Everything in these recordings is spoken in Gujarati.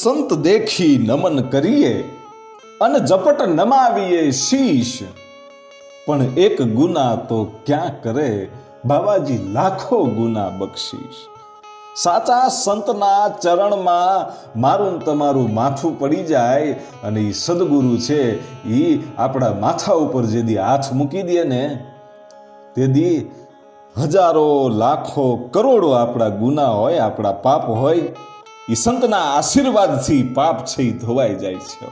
સંત દેખી નમન કરીએ અને ઝપટ નમાવીએ શીશ. પણ એક ગુના તો ક્યાં કરે? બાબાજી લાખો ગુના બક્ષીશ. સાચા સંતના ચરણમાં મારું તમારું માથું પડી જાય અને એ સદગુરુ છે એ આપણા માથા ઉપર જેદી હાથ મૂકી દે ને તેદી હજારો લાખો કરોડો આપણા ગુના હોય, આપણા પાપ હોય એ સંતના આશીર્વાદથી પાપ છે એ ધોવાઈ જાય છે.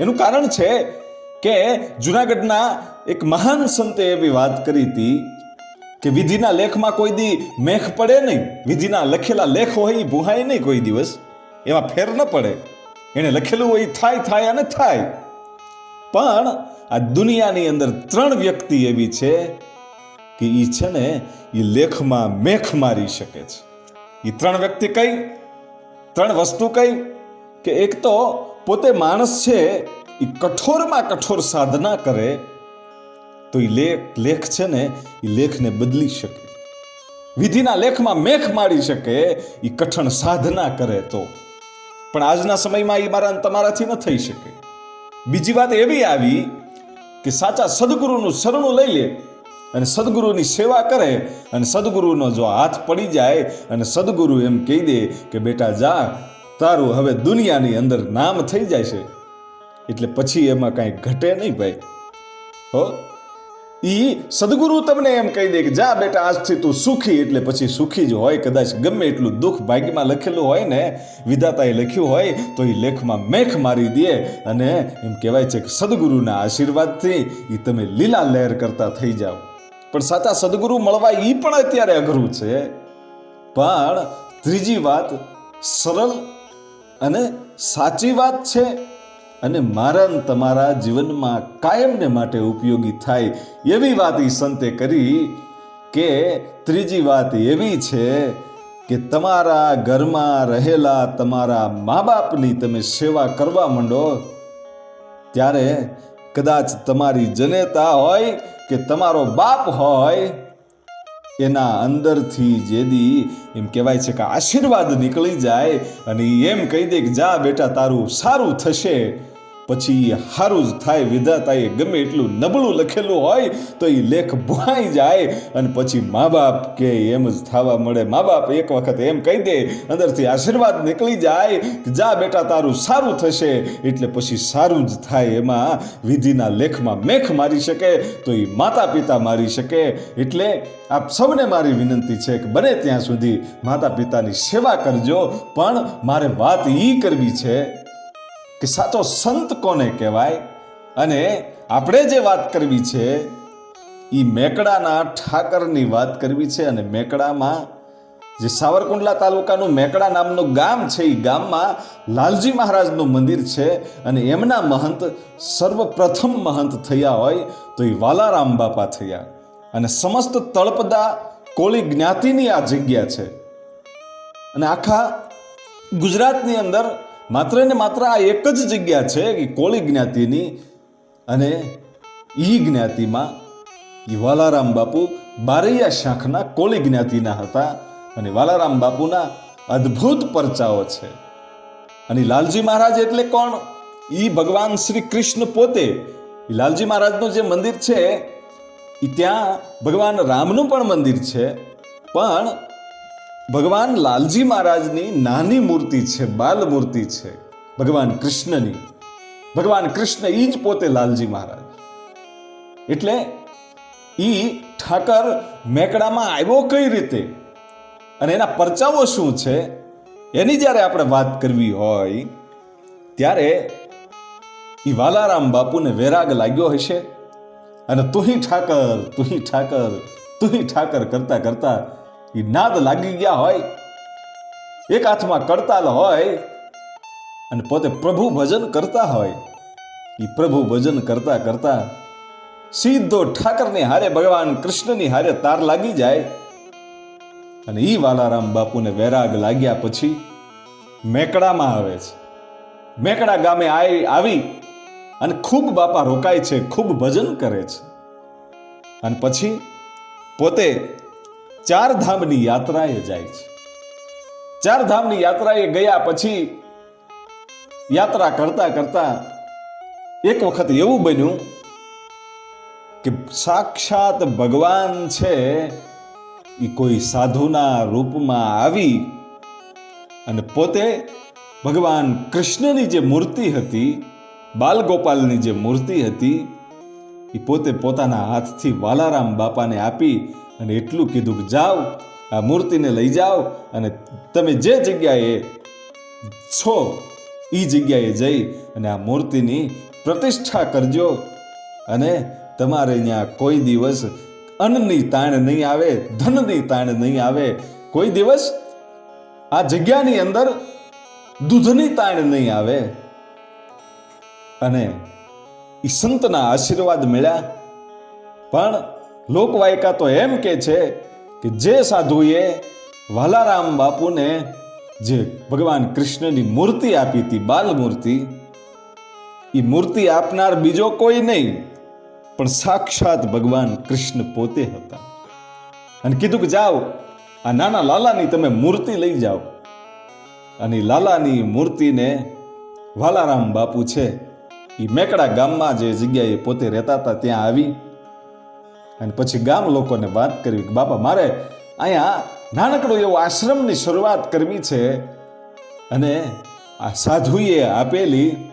એનું કારણ છે કે જુનાગઢના એક મહાન સંતે એવી વાત કરી હતી કે વિધિના લેખમાં કોઈ દી મેખ પડે નહીં, વિધિના લખેલા લેખ હોય એ ભૂહાય નહીં કોઈ દિવસ, એમાં ફેર ન પડે. એને લખેલું હોય થાય થાય અને થાય. પણ આ દુનિયાની અંદર ત્રણ વ્યક્તિ એવી છે કે એ છે ને એ લેખમાં મેખ મારી શકે છે. એ ત્રણ વ્યક્તિ કઈ? ત્રણ વસ્તુ કઈ કે એક તો પોતે માણસ છે, એ કઠોરમાં કઠોર સાધના કરે, તો એ લેખ લેખ છે ને એ લેખને બદલી શકે. વિધિના લેખમાં મેખ મારી શકે એ કઠણ સાધના કરે તો. પણ આજના સમયમાં એ મારા તમારાથી ન થઈ શકે. બીજી વાત એવી આવી કે સાચા સદગુરુનું શરણું લઈ લે અને સદગુરુની સેવા કરે અને સદગુરુનો જો હાથ પડી જાય અને સદગુરુ એમ કહી દે કે બેટા જા, તારું હવે દુનિયાની અંદર નામ થઈ જાય છે. એટલે પછી એમાં કાંઈ ઘટે નહીં ભાઈ. હો? ઈ સદગુરુ તમને એમ કહી દે કે જા બેટા, આજથી તું સુખી, એટલે પછી સુખી જ હોય, કદાચ ગમે એટલું દુઃખ ભાગ્યમાં લખેલું હોય ને, વિધાતાએ લખ્યું હોય, તો એ લેખમાં મેખ મારી દે અને એમ કહેવાય છે કે સદગુરુના આશીર્વાદથી એ તમે લીલા લહેર કરતા થઈ જાઓ. પણ સાચા સદગુરુ મળવા એ પણ અત્યારે અઘરું છે. પણ ત્રીજી વાત સરળ અને સાચી વાત છે અને મારા તમારા જીવનમાં કાયમને માટે ઉપયોગી થાય એવી વાત એ સંતે કરી કે ત્રીજી વાત એવી છે કે તમારા ઘરમાં રહેલા તમારા મા બાપની તમે સેવા કરવા માંડો, ત્યારે કદાચ તમારી જનેતા હોય કે તમારો બાપ હોય, એના અંદરથી જેદી એમ કહેવાય છે કે આશીર્વાદ નીકળી જાય અને એમ કહી દે કે, જા બેટા, તારું સારું થશે. પછી સારું જ થાય, વિધાતાએ ગમે એટલું નબળું લખેલું હોય તો એ લેખ ભુવાઈ જાય અને પછી મા બાપ કે એમ જ થવા મળે. મા બાપ એક વખત એમ કહી દે, અંદરથી આશીર્વાદ નીકળી જાય કે જા બેટા, તારું સારું થશે. એટલે પછી સારું જ થાય એમાં, વિધિના લેખમાં મેખ મારી શકે તો એ માતા પિતા મારી શકે. એટલે આપ સૌને મારી વિનંતી છે કે બને ત્યાં સુધી માતા પિતાની સેવા કરજો, પણ મારે વાત એ કરવી છે કે સાચો સંત કોને કહેવાય? અને આપણે જે વાત કરવી છે એ મેકડાના ઠાકરની વાત કરવી છે અને મેકડામાં જે સાવરકુંડલા તાલુકાનું મેકડા નામનું ગામ છે એ ગામમાં લાલજી મહારાજનું મંદિર છે અને એમના મહંત સર્વપ્રથમ મહંત થયા હોય તો એ વાલારામ બાપા થયા. અને સમસ્ત તળપદા કોળી જ્ઞાતિની આ જગ્યા છે. અને આખા ગુજરાતની અંદર માત્ર ને માત્ર આ એક જ જગ્યા છે કે કોળી જ્ઞાતિની અને ઈ જ્ઞાતિમાં એ વાલારામ બાપુ બારૈયા શાખના કોળી જ્ઞાતિના હતા અને વાલારામ બાપુના અદ્ભુત પરચાઓ છે. અને લાલજી મહારાજ એટલે કોણ? ઈ ભગવાન શ્રી કૃષ્ણ પોતે. લાલજી મહારાજનું જે મંદિર છે ત્યાં ભગવાન રામનું પણ મંદિર છે. પણ ભગવાન લાલજી મહારાજની નાની મૂર્તિ છે, બાલ મૂર્તિ છે, ભગવાન કૃષ્ણની. ભગવાન કૃષ્ણ એ જ પોતે લાલજી મહારાજ. એટલે એ ઠાકર મેકડામાં આવ્યો કઈ રીતે? અને એના પરચાવો શું છે? એની જ્યારે આપણે વાત કરવી હોય, ત્યારે એ વાલારામ બાપુને વેરાગ લાગ્યો હશે. અને તુહી ઠાકર તુહી ઠાકર તુહી ઠાકર કરતા કરતા ઈ નાદ લાગી ગયા હોય, એક હાથમાં કરતાલ હોય અને પોતે પ્રભુ ભજન કરતા હોય. એ પ્રભુ ભજન કરતા કરતા સીધો ઠાકરની હારે ભગવાન કૃષ્ણની હારે તાર લાગી જાય અને એ વાલારામ બાપુને વૈરાગ લાગ્યા પછી મેકડામાં આવે છે. મેકડા ગામે આવી અને ખૂબ બાપા રોકાય છે, ખૂબ ભજન કરે છે. અને પછી પોતે ચાર ધામની યાત્રાએ જાય છે. ચાર ધામની યાત્રાએ ગયા પછી યાત્રા કરતા કરતા એક વખત એવું બન્યું કે સાક્ષાત ભગવાન છે એ કોઈ સાધુના રૂપમાં આવી અને પોતે ભગવાન કૃષ્ણની જે મૂર્તિ હતી, બાલગોપાલની જે મૂર્તિ હતી એ પોતે પોતાના હાથથી વાલારામ બાપાને આપી અને એટલું કીધું કે જાઓ, આ મૂર્તિને લઈ જાઓ અને તમે જે જગ્યાએ છો એ જગ્યાએ જઈ અને આ મૂર્તિની પ્રતિષ્ઠા કરજો. અને તમારે અહીંયા કોઈ દિવસ અન્નની તાણ નહીં આવે, ધનની તાણ નહીં આવે. કોઈ દિવસ આ જગ્યાની અંદર દૂધની તાણ નહીં આવે. અને એ સંતના આશીર્વાદ મળ્યા. પણ લોકવાયકા તો એમ કે છે કે જે સાધુએ વાલારામ બાપુને જે ભગવાન કૃષ્ણની મૂર્તિ આપી હતી બાલ મૂર્તિ એ મૂર્તિ આપનાર બીજો કોઈ નહીં, પણ સાક્ષાત ભગવાન કૃષ્ણ પોતે હતા. અને કીધું કે જાઓ, આ નાના લાલાની તમે મૂર્તિ લઈ જાઓ. અને લાલાની મૂર્તિને વાલારામ બાપુ છે એ મેકડા ગામમાં જે જગ્યાએ પોતે રહેતા હતા, ત્યાં આવી અને પછી ગામ લોકોને વાત કરવી કે, બાપા, મારે અહીંયા નાનકડો એવો આશ્રમની શરૂઆત કરવી છે. અને આ સાધુએ આપેલી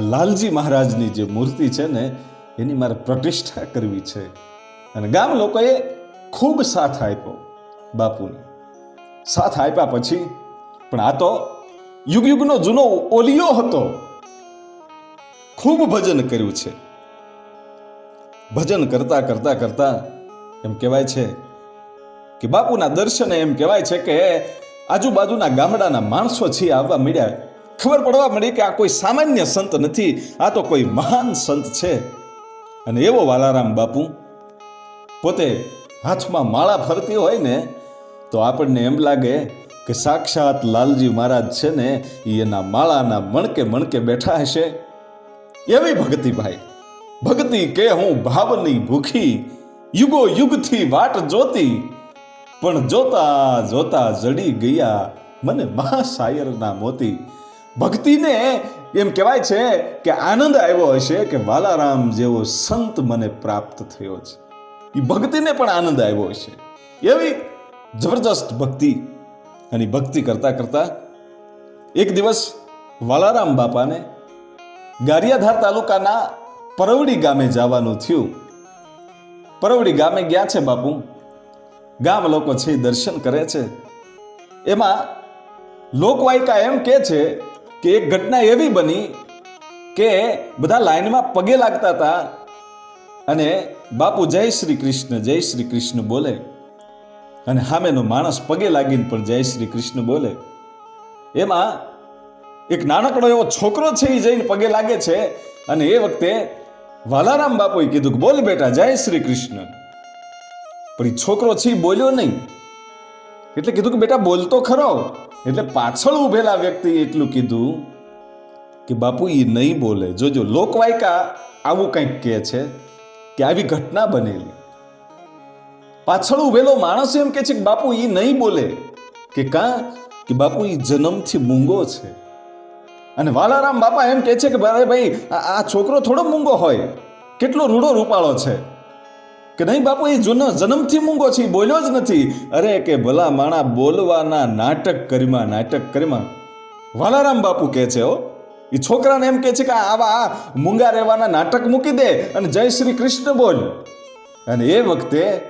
લાલજી મહારાજની જે મૂર્તિ છે ને, એની મારે પ્રતિષ્ઠા કરવી છે. અને ગામ લોકોએ ખૂબ સાથ આપ્યો બાપુને. સાથ આપ્યા પછી, પણ આ તો યુગ યુગનો જૂનો ઓલિયો હતો. ખૂબ ભજન કર્યું છે. ભજન કરતા કરતા કરતા એમ કહેવાય છે કે બાપુના દર્શને એમ કહેવાય છે કે આજુબાજુના ગામડાના માણસો છે આવવા મળ્યા. ખબર પડવા મળી કે આ કોઈ સામાન્ય સંત નથી, આ તો કોઈ મહાન સંત છે. અને એવો વાલારામ બાપુ પોતે હાથમાં માળા ફરતી હોય ને, તો આપણને એમ લાગે કે સાક્ષાત લાલજી મહારાજ છે ને એના માળાના મણકે મણકે બેઠા હશે. એવી ભક્તિ ભાઈ ભક્તિ કે હું ભાવની ભૂખી, યુગો યુગથી વાટ જોતી. પણ જોતા જોતા જડી ગયા મને મહાશાયરના મોતી. ભક્તિને એમ કહેવાય છે કે આનંદ આવ્યો હશે કે વાલારામ જેવો સંત મને પ્રાપ્ત થયો છે. એ ભક્તિને પણ આનંદ આવ્યો હશે. એવી જબરજસ્ત ભક્તિ. અને ભક્તિ કરતા કરતા એક દિવસ વાલારામ બાપાને ગારિયાધાર તાલુકાના પરવડી ગામે જવાનું થયું. પરવડી ગામે ગયા છે બાપુ ગામ લોકો છે દર્શન કરે છે. એમાં લોકવાયકા એમ કે છે કે એક ઘટના એવી બની કે બધા લાઈનમાં પગે લાગતા હતા અને બાપુ જય શ્રી કૃષ્ણ, જય શ્રી કૃષ્ણ બોલે. અને સામેનો માણસ પગે લાગીને પણ જય શ્રી કૃષ્ણ બોલે. એમાં એક નાનકડો એવો છોકરો છે એ જઈને પગે લાગે છે અને એ વખતે વાલારામ બાપુએ કીધું બોલ બેટા, જય શ્રી કૃષ્ણ પણ એ છોકરો છે બોલ્યો નહીં. એટલે કીધું કે બેટા બોલતો ખરો. એટલે પાછળ ઉભેલા વ્યક્તિએ એટલું કીધું કે બાપુ એ નહીં બોલે. જોજો, લોકવાયકા આવું કંઈક કહે છે કે આવી ઘટના બનેલી. પાછળ ઉભેલો માણસ એમ કે છે કે બાપુ એ નહીં બોલે. કે કા? કે બાપુ એ જન્મથી મૂંગો છે. અને વાલારામ બાપા એમ કહે છે કે અરે ભાઈ, આ છોકરો થોડો મૂંગો હોય. કેટલો રૂડો રૂપાળો છે. કે નહીં બાપુ, એ જૂનો જન્મથી મૂંગો છે બોલ્યો જ નથી. અરે કે ભલા માણા બોલવાના નાટક કરીમાં નાટક કરીમાં. વાલારામ બાપુ કહે છે, હો. એ છોકરાને એમ કહે છે કે આવા આ મૂંગા રહેવાના નાટક મૂકી દે અને જય શ્રી કૃષ્ણ બોલ. અને એ વખતે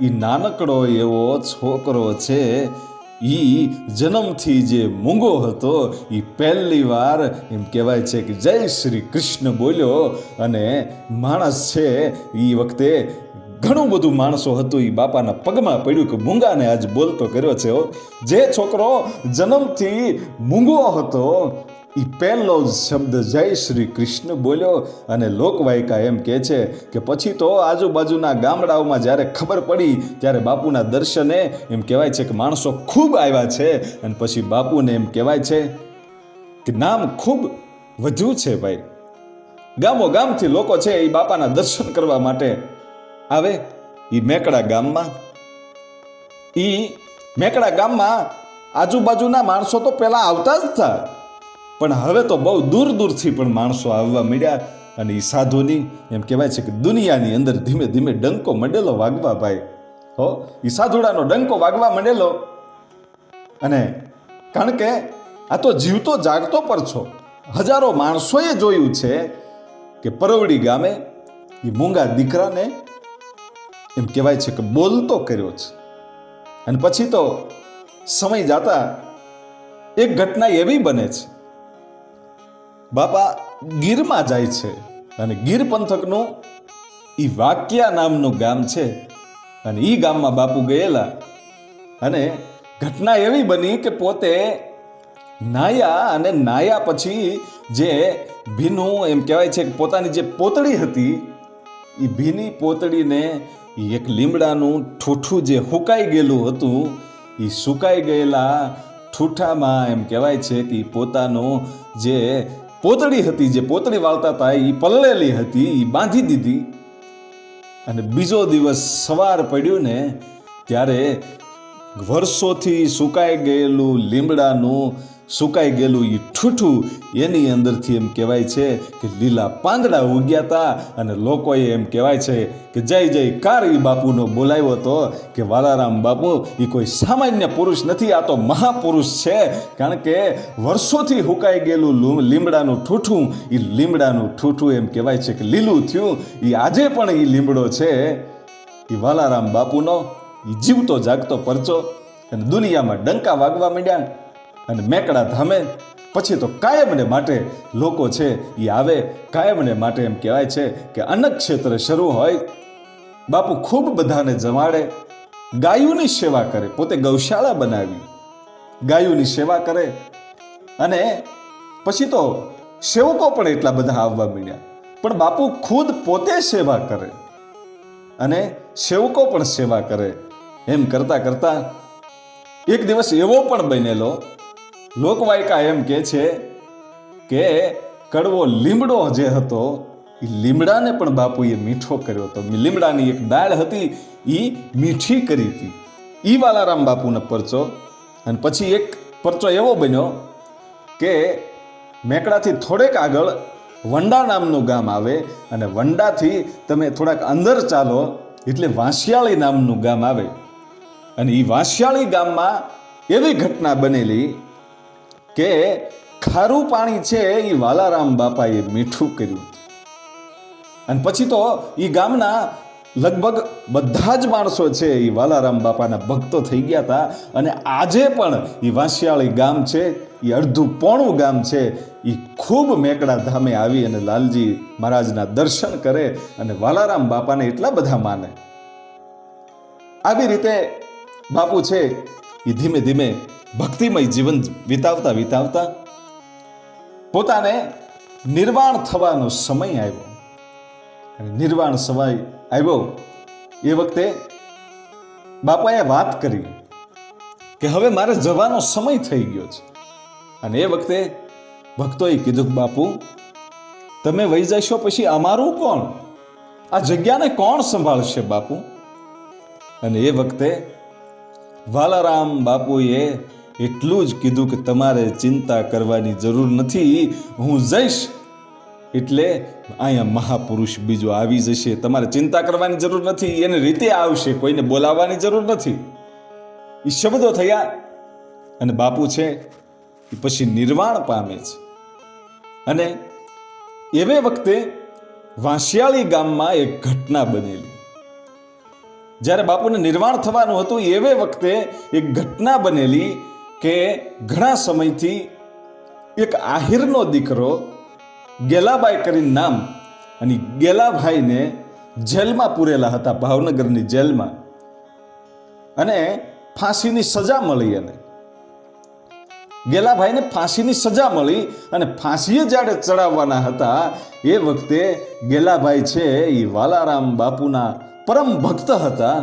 એ નાનકડો એવો છોકરો છે ઈ જન્મથી જે મૂંગો હતો એ પહેલી વાર એમ કહેવાય છે કે જય શ્રી કૃષ્ણ બોલ્યો. અને માણસ છે એ વખતે ઘણું બધું માણસો હતું એ બાપાના પગમાં પડ્યું કે મૂંગાને આજ બોલતો કર્યો છે જે છોકરો જન્મથી મૂંગો હતો એ પહેલો જ શબ્દ જય શ્રી કૃષ્ણ બોલ્યો અને લોકવાયકા એમ કહે છે કે પછી તો આજુબાજુના ગામડાઓમાં જ્યારે ખબર પડી ત્યારે બાપુના દર્શને એમ કહેવાય છે કે માણસો ખૂબ આવ્યા છે અને પછી બાપુને એમ કહેવાય છે કે નામ ખૂબ વધ્યું છે ભાઈ. ગામો ગામથી લોકો છે એ બાપાના દર્શન કરવા માટે આવે એ મેકડા ગામમાં. એ મેકડા ગામમાં આજુબાજુના માણસો તો પહેલાં આવતા જ હતા. પણ હવે તો બહુ દૂર દૂરથી પણ માણસો આવવા મળ્યા અને એ સાધુની એમ કહેવાય છે કે દુનિયાની અંદર ધીમે ધીમે ડંકો મંડેલો વાગવા ભાઈ. હો એ સાધુડાનો ડંકો વાગવા મંડેલો. અને કારણ કે આ તો જીવતો જાગતો પર છો. હજારો માણસોએ જોયું છે કે પરવડી ગામે એ મૂંગા દીકરાને એમ કહેવાય છે કે બોલતો કર્યો છે. અને પછી તો સમય જાતા એક ઘટના એવી બને છે બાપા ગીરમાં જાય છે અને ગીર પંથકનું એ વાક્યા નામનું ગામ છે. અને એ ગામમાં બાપુ ગયેલા. અને ઘટના એવી બની કે પોતે નાયા અને નાયા પછી જે ભીનું એમ કહેવાય છે કે પોતાની જે પોતળી હતી એ ભીની પોતળીને એક લીમડાનું ઠૂઠું જે હુકાઈ ગયેલું હતું એ સુકાઈ ગયેલા ઠૂઠામાં એમ કહેવાય છે કે પોતાનું જે પોતળી હતી, જે પોતળી વાળતા હતા એ પલળેલી હતી એ બાંધી દીધી. અને બીજો દિવસ સવાર પડ્યું ને, ત્યારે વર્ષોથી સુકાઈ ગયેલું લીમડાનું, સુકાઈ ગયેલું એ ઠૂઠું એની અંદરથી એમ કહેવાય છે કે લીલા પાંદડા ઉગ્યા હતા અને લોકોએ એમ કહેવાય છે કે જય જય કાર એ બાપુનો બોલાવ્યો હતો કે વાલારામ બાપુ એ કોઈ સામાન્ય પુરુષ નથી, આ તો મહાપુરુષ છે. કારણ કે વર્ષોથી હુકાઈ ગયેલું લીમડાનું ઠૂઠું એ લીમડાનું ઠૂઠું એમ કહેવાય છે કે લીલું થયું એ આજે પણ એ લીમડો છે. એ વાલારામ બાપુનો જીવતો જાગતો પરચો અને દુનિયામાં ડંકા વાગવા માંડ્યા અને મેકડા ધામે. પછી તો કાયમને માટે લોકો છે એ આવે. કાયમને માટે એમ કહેવાય છે કે અનક ક્ષેત્ર શરૂ હોય. બાપુ ખૂબ બધાને જમાડે. ગાયોની સેવા કરે. પોતે ગૌશાળા બનાવી. ગાયોની સેવા કરે. અને પછી તો સેવકો પણ એટલા બધા આવવા માંડ્યા. પણ બાપુ ખુદ પોતે સેવા કરે. અને સેવકો પણ સેવા કરે. એમ કરતા કરતા એક દિવસ એવો પણ બનેલો. લોકવાયકા એમ કે છે કે કડવો લીમડો જે હતો, એ લીમડાને પણ બાપુએ મીઠો કર્યો હતો. લીમડાની એક દાળ હતી એ મીઠી કરી હતી. ઈ વાલારામ બાપુનો પરચો. અને પછી એક પરચો એવો બન્યો કે મેકડાથી થોડેક આગળ વંડા નામનું ગામ આવે અને વંડાથી તમે થોડાક અંદર ચાલો એટલે વાંસિયાળી નામનું ગામ આવે. અને એ વાંસિયાળી ગામમાં એવી ઘટના બનેલી કે ખારું પાણી છે એ વાલારામ બાપાએ મીઠું કર્યું અને પછી તો એ ગામના લગભગ બધા જ માણસો છે એ વાલારામ બાપાના ભક્તો થઈ ગયા હતા અને આજે પણ એ વાંસિયાળી ગામ છે એ અડધું પોણું ગામ છે એ ખૂબ મેકડા ધામે આવી અને લાલજી મહારાજના દર્શન કરે અને વાલારામ બાપાને એટલા બધા માને. આવી રીતે બાપુ છે એ ધીમે ધીમે ભક્તિમય જીવન વિતાવતા વિતાવતા પોતાને નિર્વાણ થવાનો સમય આવ્યો. અને નિર્વાણ સમય આવ્યો એ વખતે બાપાએ વાત કરી કે હવે મારે જવાનો સમય થઈ ગયો છે. અને એ વખતે ભક્તોએ કીધું કે બાપુ, તમે વહી જશો પછી અમારું કોણ? આ જગ્યાને કોણ સંભાળશે બાપુ? અને એ વખતે વાલારામ બાપુએ એટલું જ કીધું કે તમારે ચિંતા કરવાની જરૂર નથી, હું જઈશ. એટલે અહીંયા મહાપુરુષ બીજો આવી જશે. તમારે ચિંતા કરવાની જરૂર નથી, એની રીતે આવશે, કોઈને બોલાવવાની જરૂર નથી. એ શબ્દો થયા અને બાપુ છે એ પછી નિર્વાણ પામે છે. અને એવે વખતે વાંસિયાળી ગામમાં એક ઘટના બનેલી. જ્યારે બાપુને નિર્વાણ થવાનું હતું, એવે વખતે એક ઘટના બનેલી કે ઘણા સમયથી એક આહિરનો દીકરો ગેલાબાઈ કરીને નામ અને ગેલાભાઈને જેલમાં પૂરેલા હતા, ભાવનગરની જેલમાં. અને ફાંસીની સજા મળી એને. ગેલાભાઈને ફાંસીની સજા મળી અને ફાંસીએ જ્યારે ચડાવવાના હતા, એ વખતે ગેલાભાઈ છે એ વાલારામ બાપુના પરમ ભક્ત હતા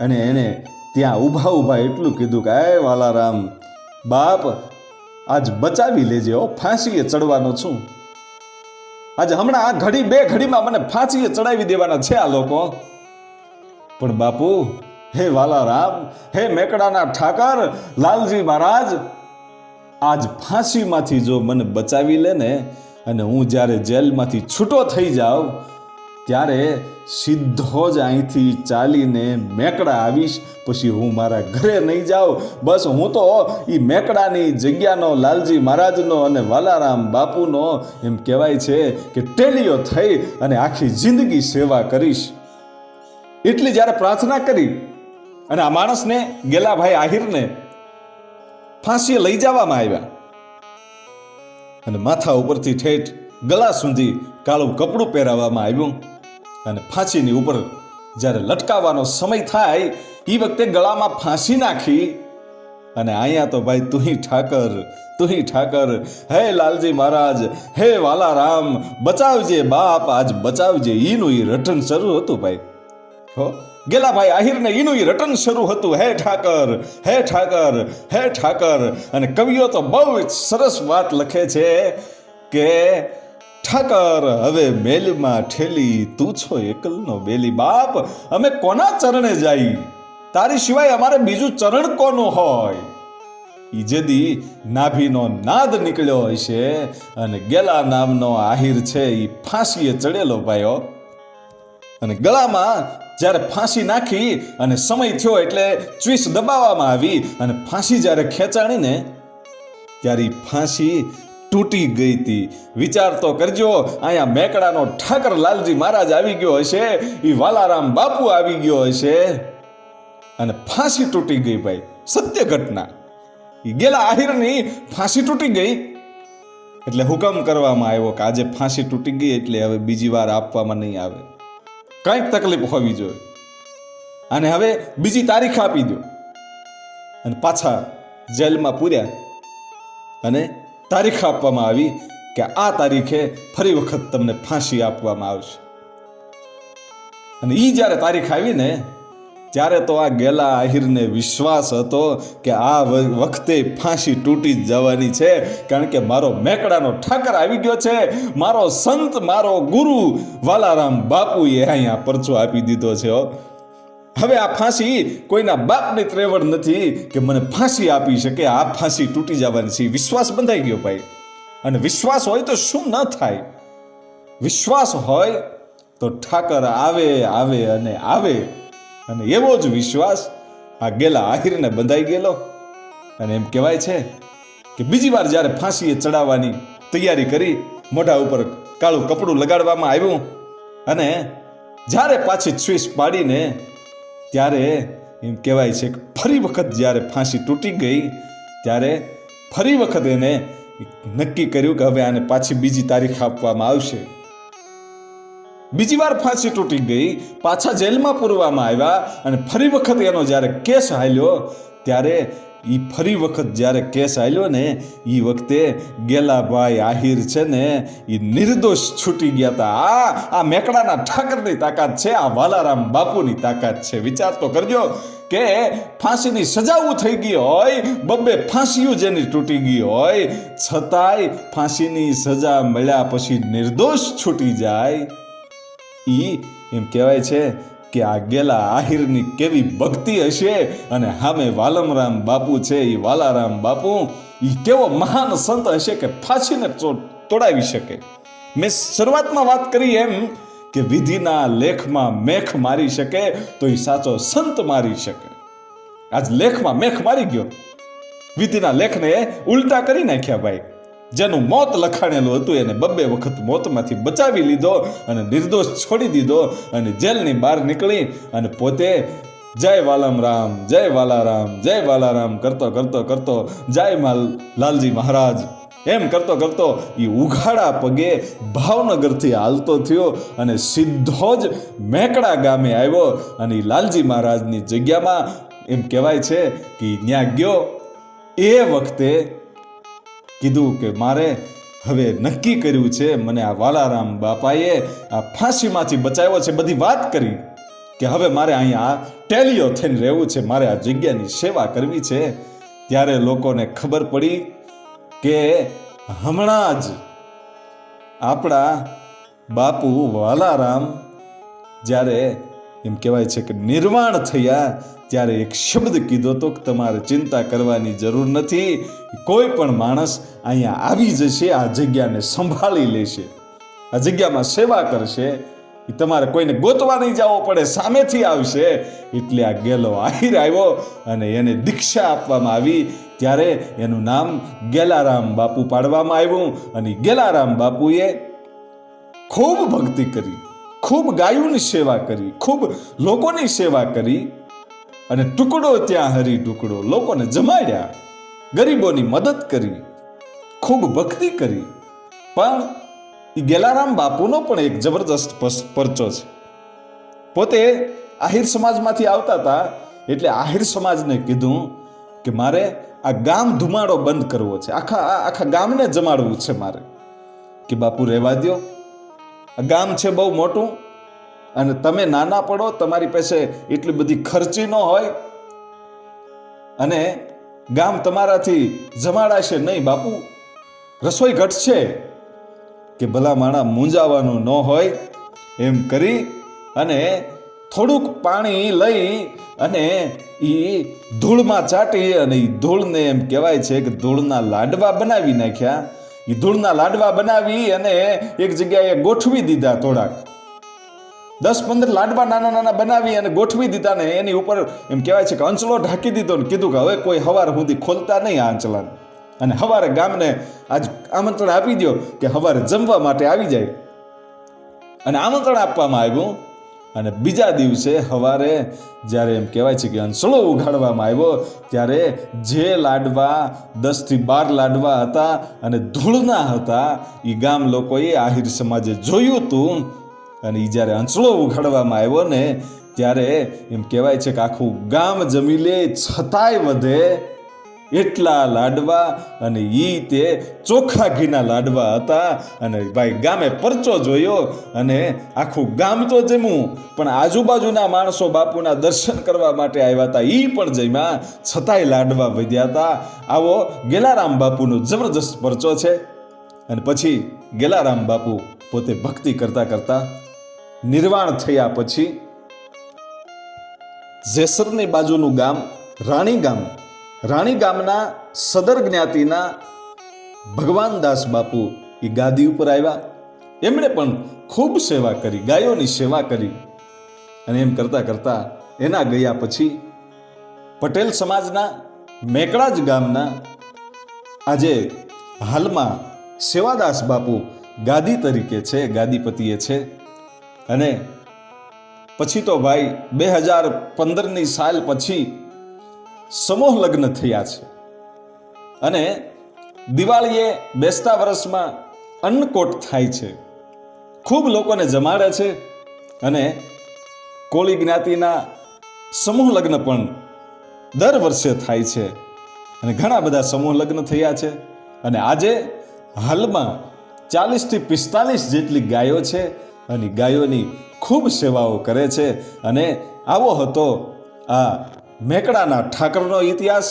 અને એને ત્યાં ઊભા ઊભા એટલું કીધું કે આય વાલારામ, બાપ, આજ બચાવી લેજે ઓ ફાંસીએ ચડવાનો છું. આજે હમણાં આ ઘડી બે ઘડીમાં મને ફાંસીએ ચડાવી દેવાના છે આ લોકો. પણ બાપુ, હે વાલારામ, હે મેકડાના ઠાકર, લાલજી મહારાજ, આજ ફાંસીમાંથી જો મને બચાવી લે ને, અને હું જ્યારે જેલમાંથી છૂટો થઈ જાઉં ત્યારે સીધો જ અહીંથી ચાલીને મેકડા આવીશ. પછી હું મારા ઘરે નહીં જાઉં. બસ હું તો એ મેકડાની જગ્યાનો, લાલજી મહારાજનો અને વાલારામ બાપુનો એમ કહેવાય છે કે ટેલીઓ થઈ અને આખી જિંદગી સેવા કરીશ. એટલી જ્યારે પ્રાર્થના કરી અને આ માણસને, ગેલાભાઈ આહિરને ફાંસીએ લઈ જવામાં આવ્યા. અને માથા ઉપરથી ઠેઠ ગળા સુધી કાળું કપડું પહેરાવવામાં આવ્યું. અને ફાંસીની ઉપર જ્યારે લટકાવવાનો સમય થાય એ વખતે ગળામાં ફાંસી નાખી. અને અહીંયા તો ભાઈ તુહી ઠાકર તુહી ઠાકર, હે લાલજી મહારાજ, હે વાલા રામ બચાવજે બાપ, આજ બચાવજે. ઈનું ઈ રટન શરૂ હતું ભાઈ. હો, ગેલા ભાઈ આહિરને ઈનું ઈ રટન શરૂ હતું. હે ઠાકર હે ઠાકર હે ઠાકર. અને કવિઓ તો બહુ સરસ વાત લખે છે કે ઠાકર હવે મેલમાં ઠેલી, તું છો એકલનો બેલી બાપ, અમે કોના ચરણે જાય? તારી સિવાય અમારે બીજું ચરણ કોનું હોય? ઈજેદી જેદી નાભીનો નાદ નીકળ્યો હશે અને ગેલા નામનો આહિર છે ઈ ફાંસીએ ચડેલો ભાઈઓ અને ગળામાં જ્યારે ફાંસી નાખી અને સમય થયો એટલે ચુઈસ દબાવવામાં આવી અને ફાંસી જ્યારે ખેંચાણીને, ત્યારે ફાંસી તૂટી ગઈ હતી. વિચાર તો કરજો, અહીંયા મેકડાનો ઠાકર લાલજી મહારાજ આવી ગયો હશે એ વાલારામ બાપુ આવી ગયો હશે. અને ફાંસી તૂટી ગઈ ભાઈ, સત્ય ઘટના. ગેલા આહિરની ફાંસી તૂટી ગઈ. એટલે હુકમ કરવામાં આવ્યો કે આજે ફાંસી તૂટી ગઈ એટલે હવે બીજી વાર આપવામાં નહીં આવે. કંઈક તકલીફ હોવી જોઈએ. અને હવે બીજી તારીખ આપી દો. અને પાછા જેલમાં પૂર્યા. અને તારીખ આપવામાં આવી કે આ તારીખે ફરી વખત તમને ફાંસી આપવામાં આવશે અને એ જ્યારે તારીખ આવી ને ત્યારે તો આ ગેલા આહિરને વિશ્વાસ હતો કે આ વખતે ફાંસી તૂટી જ જવાની છે, કારણ કે મારો મેકડાનો ઠાકર આવી ગયો છે, મારો સંત, મારો ગુરુ વાલારામ બાપુએ અહીંયા પરચો આપી દીધો છે. હવે આ ફાંસી કોઈના બાપની ત્રેવડ નથી કે મને ફાંસી આપી શકે, આ ફાંસી તૂટી જવાની છે. વિશ્વાસ બંધાઈ ગયો ભાઈ. અને વિશ્વાસ હોય તો શું ન થાય? વિશ્વાસ હોય તો ઠાકર આવે આવે અને આવે. અને એવો જ વિશ્વાસ આ ગેલા આહિરને બંધાઈ ગયેલો. અને એમ કહેવાય છે કે બીજી વાર જ્યારે ફાંસીએ ચડાવવાની તૈયારી કરી, મોઢા ઉપર કાળું કપડું લગાડવામાં આવ્યું. અને જ્યારે પાછી સ્વિચ પાડીને ત્યારે એમ કહેવાય છે કે ફરી વખત જ્યારે ફાંસી તૂટી ગઈ, ત્યારે ફરી વખત એને નક્કી કર્યું કે હવે આને પાછી બીજી તારીખ આપવામાં આવશે. બીજી વાર ફાંસી તૂટી ગઈ, પાછા જેલમાં પૂરવામાં આવ્યા અને ફરી વખત એનો જ્યારે કેસ હાલ્યો, ત્યારે એ ફરી વખત જ્યારે કેસ આવ્યો ને એ વખતે ગેલાભાઈ આહિર છે ને એ નિર્દોષ છૂટી ગયા હતા આ આ મેકડાના ઠાકરની તાકાત છે, આ વાલારામ બાપુની તાકાત છે. વિચાર તો કરજો કે ફાંસીની સજાઓ થઈ ગઈ હોય, બબ્બે ફાંસીઓ જેની તૂટી ગઈ હોય, છતાંય ફાંસીની સજા મળ્યા પછી નિર્દોષ છૂટી જાય. એ એમ કહેવાય છે કે આ ગેલા આહિરની કેવી ભક્તિ હશે? અને સામે વાલમરામ બાપુ છે એ વાલારામ બાપુ એ કેવો મહાન સંત હશે કે ફાંસીને તોડાવી શકે? મેં શરૂઆતમાં વાત કરી એમ કે વિધિના લેખમાં મેખ મારી શકે તો એ સાચો સંત મારી શકે. આજ લેખમાં મેખ મારી ગયો. વિધિના લેખને ઉલટા કરી નાખ્યા ભાઈ. જેનું મોત લખાણેલું હતું, એને બબ્બે વખત મોતમાંથી બચાવી લીધો અને નિર્દોષ છોડી દીધો અને જેલની બહાર નીકળી અને પોતે જય વાલમ રામ, જય વાલારામ જય વાલારામ કરતો કરતો કરતો જય માલ લાલજી મહારાજ. એમ કરતો કરતો એ ઉઘાડા પગે ભાવનગરથી હાલતો થયો અને સીધો જ મેકડા ગામે આવ્યો અને એ લાલજી મહારાજની જગ્યામાં એમ કહેવાય છે કે ત્યાં ગયો. એ વખતે કીધું કે મારે હવે નક્કી કર્યું છે, મને આ વાલારામ બાપાએ આ ફાંસીમાંથી બચાવ્યો છે, બધી વાત કરી કે હવે મારે અહીંયા ટેલિયો થઈને રહેવું છે, મારે આ જગ્યાની સેવા કરવી છે. ત્યારે લોકોને ખબર પડી કે હમણાં જ આપણા બાપુ વાલારામ જ્યારે એમ કહેવાય છે કે નિર્વાણ થયા ત્યારે એક શબ્દ કીધો તો કે તમારે ચિંતા કરવાની જરૂર નથી. કોઈ પણ માણસ અહીંયા આવી જશે, આ જગ્યાને સંભાળી લેશે, આ જગ્યામાં સેવા કરશે. એ તમારે કોઈને ગોતવા નહીં જવો પડે, સામેથી આવશે. એટલે આ ગેલો આહિર આવ્યો અને એને દીક્ષા આપવામાં આવી. ત્યારે એનું નામ ગેલારામ બાપુ પાડવામાં આવ્યું અને ગેલારામ બાપુએ ખૂબ ભક્તિ કરી. ખૂબ ગાયોની સેવા કરી, ખૂબ લોકોની સેવા કરી અને ટુકડો ત્યાં હરી ટુકડો લોકોને જમાડ્યા. ગરીબોની મદદ કરી, ખૂબ ભક્તિ કરી. પણ એ ગેલારામ બાપુનો પણ એક જબરદસ્ત પરચો છે. પોતે આહિર સમાજમાંથી આવતા હતા એટલે આહિર સમાજને કીધું કે મારે આ ગામ ધુમાડો બંધ કરવો છે. આખા આખા ગામને જમાડવું છે મારે. કે બાપુ, રહેવા આ ગામ છે બહુ મોટું અને તમે નાના પડો, તમારી પાસે એટલી બધી ખર્ચી ન હોય. અને ગામ તમારાથી જમાડાશે નહીં બાપુ? રસોઈ ઘટશે કે ભલા માણા મૂંઝાવાનું ન હોય, એમ કરી અને થોડુંક પાણી લઈ અને એ ધૂળમાં ચાટી અને એ ધૂળને એમ કહેવાય છે કે ધૂળના લાડવા બનાવી નાખ્યા. એ લાડવા બનાવી અને એક જગ્યાએ ગોઠવી દીધા થોડાક. દસ પંદર લાડવા નાના નાના બનાવી અને ગોઠવી દીધા ને એની ઉપર એમ કહેવાય છે કે અંચલો ઢાંકી દીધો ને કીધું કે હવે કોઈ હવાર સુધી ખોલતા નહીં આ અંચલાને. અને હવારે ગામને આજ આમંત્રણ આપી દો કે હવારે જમવા માટે આવી જાય. અને આમંત્રણ આપવામાં આવ્યું અને બીજા દિવસે સવારે જ્યારે એમ કહેવાય છે કે અંસળો ઉઘાડવામાં આવ્યો, ત્યારે જે લાડવા, દસથી બાર લાડવા હતા અને ધૂળના હતા એ ગામ લોકોએ આહિર સમાજે જોયું હતું. અને એ જ્યારે અંસળો ઉઘાડવામાં આવ્યો ને, ત્યારે એમ કહેવાય છે કે આખું ગામ જમી લે છતાંય વધે એટલા લાડવા અને ઈ તે ચોખા ઘીના લાડવા હતા. અને ભાઈ ગામે પરચો જોયો અને આખું ગામ તો જમ્યું. પણ આજુબાજુના માણસો બાપુના દર્શન કરવા માટે આવ્યા હતા. ઈ પણ જમ્યા. છતાંય લાડવા વધ્યા હતા. આવો ગેલારામ બાપુનો જબરજસ્ત પરચો છે. અને પછી ગેલારામ બાપુ પોતે ભક્તિ કરતા કરતા નિર્વાણ થયા પછી જેસરની બાજુનું ગામ રાણી ગામ રાણી ગામના સદર જ્ઞાતિના ભગવાનદાસ બાપુ એ ગાદી ઉપર આવ્યા. એમણે પણ ખૂબ સેવા કરી, ગાયોની સેવા કરી. અને એમ કરતા કરતા એના ગયા પછી પટેલ સમાજના મેકળાજ ગામના આજે હાલમાં સેવાદાસ બાપુ ગાદી તરીકે છે, ગાદીપતિએ છે. અને પછી તો ભાઈ, બે હજાર પંદરની સાલ પછી સમૂહ લગ્ન થયા છે. અને દિવાળીએ બેસતા વર્ષમાં અન્નકોટ થાય છે. ખૂબ લોકોને જમાડે છે અને કોળી જ્ઞાતિના સમૂહ લગ્ન પણ દર વર્ષે થાય છે. અને ઘણા બધા સમૂહ લગ્ન થયા છે. અને આજે હાલમાં ચાલીસથી પિસ્તાલીસ જેટલી ગાયો છે અને ગાયોની ખૂબ સેવાઓ કરે છે. અને આવો હતો આ મેકડાના ઠાકરનો ઇતિહાસ,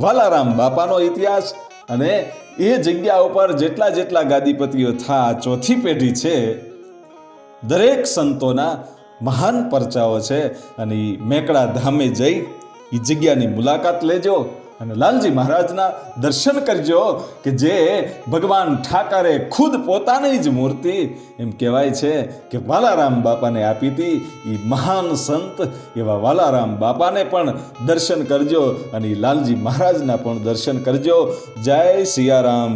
વાલારામ બાપાનો ઇતિહાસ અને એ જગ્યા ઉપર જેટલા જેટલા ગાદીપતિઓ થા ચોથી પેઢી છે. દરેક સંતોના મહાન પરચાઓ છે અને મેકડા ધામે જઈ એ જગ્યાની મુલાકાત લેજો. અને લાલજી મહારાજના દર્શન કરજો કે જે ભગવાન ઠાકરે ખુદ પોતાની જ મૂર્તિ એમ કહેવાય છે કે વાલારામ બાપાને આપી હતી. એ મહાન સંત એવા વાલારામ બાપાને પણ દર્શન કરજો અને લાલજી મહારાજના પણ દર્શન કરજો. જય સિયારામ.